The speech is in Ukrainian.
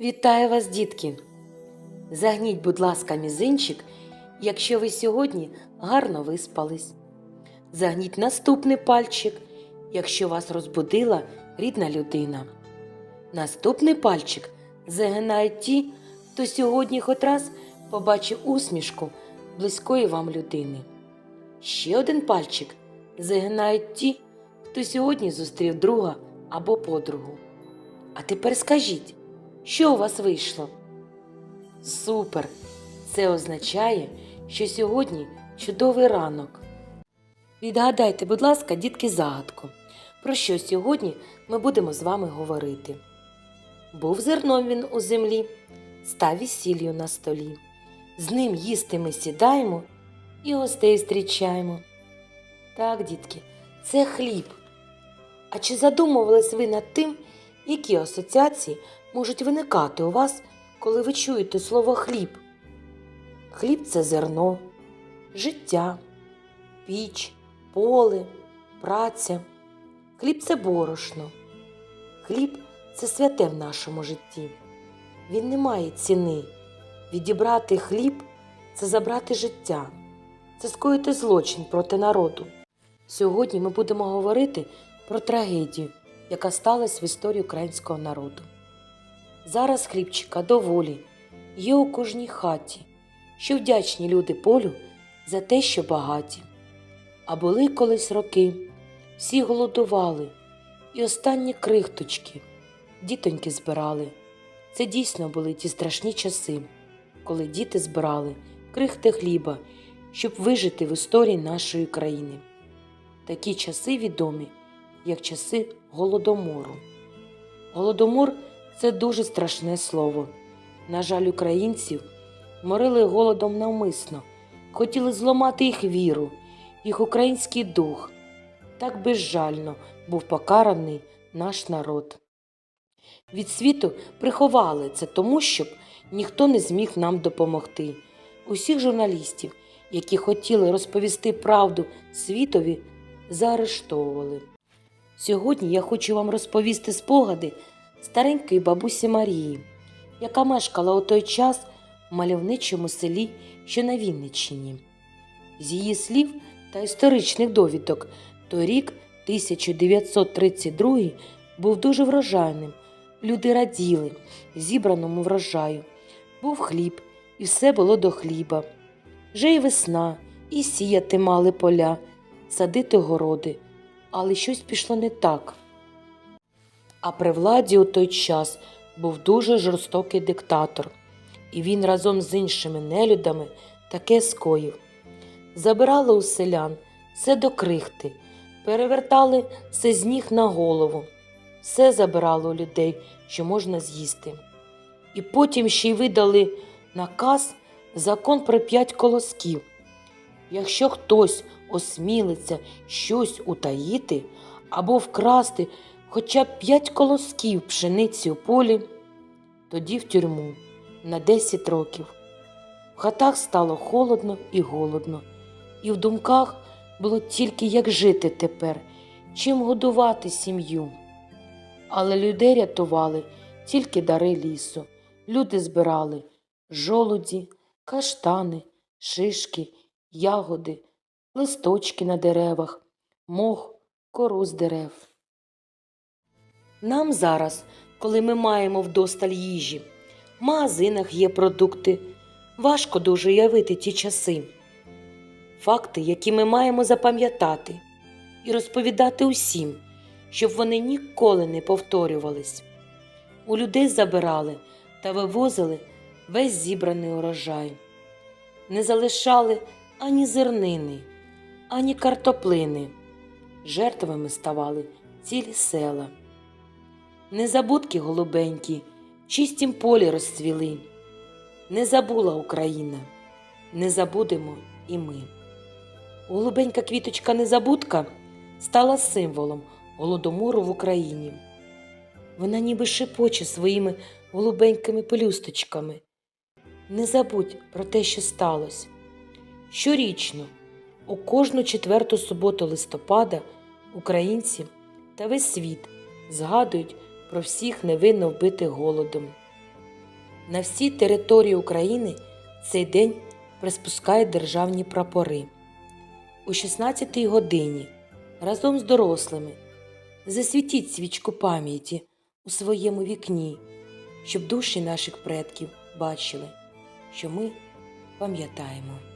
Вітаю вас, дітки! Загніть, будь ласка, мізинчик, якщо ви сьогодні гарно виспались. Загніть наступний пальчик, якщо вас розбудила рідна людина. Наступний пальчик загинають ті, хто сьогодні хоч раз побачив усмішку близької вам людини. Ще один пальчик загинають ті, хто сьогодні зустрів друга або подругу. А тепер скажіть, що у вас вийшло? Супер! Це означає, що сьогодні чудовий ранок. Відгадайте, будь ласка, дітки, загадку. Про що сьогодні ми будемо з вами говорити? Був зерном він у землі, став і сіллю на столі. З ним їсти ми сідаємо і гостей зустрічаємо. Так, дітки, це хліб. А чи задумувались ви над тим, які асоціації можуть виникати у вас, коли ви чуєте слово хліб? Хліб це зерно, життя, піч, поле, праця. Хліб це борошно. Хліб це святе в нашому житті. Він не має ціни. Відібрати хліб це забрати життя, це скоїти злочин проти народу. Сьогодні ми будемо говорити про трагедію, яка сталася в історії українського народу. Зараз хлібчика доволі є у кожній хаті, що вдячні люди полю за те, що багаті. А були колись роки, всі голодували, і останні крихточки дітоньки збирали. Це дійсно були ті страшні часи, коли діти збирали крихти хліба, щоб вижити в історії нашої країни. Такі часи відомі, як часи голодомору. Голодомор це дуже страшне слово. На жаль, українців морили голодом навмисно, хотіли зламати їх віру, їх український дух. Так безжально був покараний наш народ. Від світу приховали це тому, щоб ніхто не зміг нам допомогти. Усіх журналістів, які хотіли розповісти правду світові, заарештовували. Сьогодні я хочу вам розповісти спогади старенької бабусі Марії, яка мешкала у той час в мальовничому селі, що на Вінниччині. З її слів та історичних довідок, той рік 1932 був дуже врожайним. Люди раділи зібраному врожаю. Був хліб, і все було до хліба. Вже й весна, і сіяти мали поля, садити городи, але щось пішло не так. А при владі у той час був дуже жорстокий диктатор, і він разом з іншими нелюдами таке скоїв. Забирали у селян все до крихти, перевертали все з ніг на голову, все забирали у людей, що можна з'їсти. І потім ще й видали наказ закон про п'ять колосків. Якщо хтось осмілиться щось утаїти або вкрасти хоча б п'ять колосків пшениці у полі, тоді в тюрму на 10 років. В хатах стало холодно і голодно, і в думках було тільки як жити тепер, чим годувати сім'ю. Але людей рятували тільки дари лісу. Люди збирали жолуді, каштани, шишки, ягоди, листочки на деревах, мох, кору з дерев. Нам зараз, коли ми маємо вдосталь їжі, в магазинах є продукти, важко дуже уявити ті часи. Факти, які ми маємо запам'ятати і розповідати усім, щоб вони ніколи не повторювались. У людей забирали та вивозили весь зібраний урожай, не залишали ані зернини, ані картоплини. Жертвами ставали цілі села. Незабудки голубенькі, чистім полі розцвіли. Не забула Україна, не забудемо і ми. Голубенька квіточка незабудка стала символом голодомору в Україні. Вона ніби шепоче своїми голубенькими пелюсточками. Не забудь про те, що сталося. Щорічно, у кожну четверту суботу листопада, українці та весь світ згадують про всіх невинно вбитих голодом. На всій території України цей день приспускають державні прапори. О 16-й годині разом з дорослими засвітіть свічку пам'яті у своєму вікні, щоб душі наших предків бачили, що ми пам'ятаємо.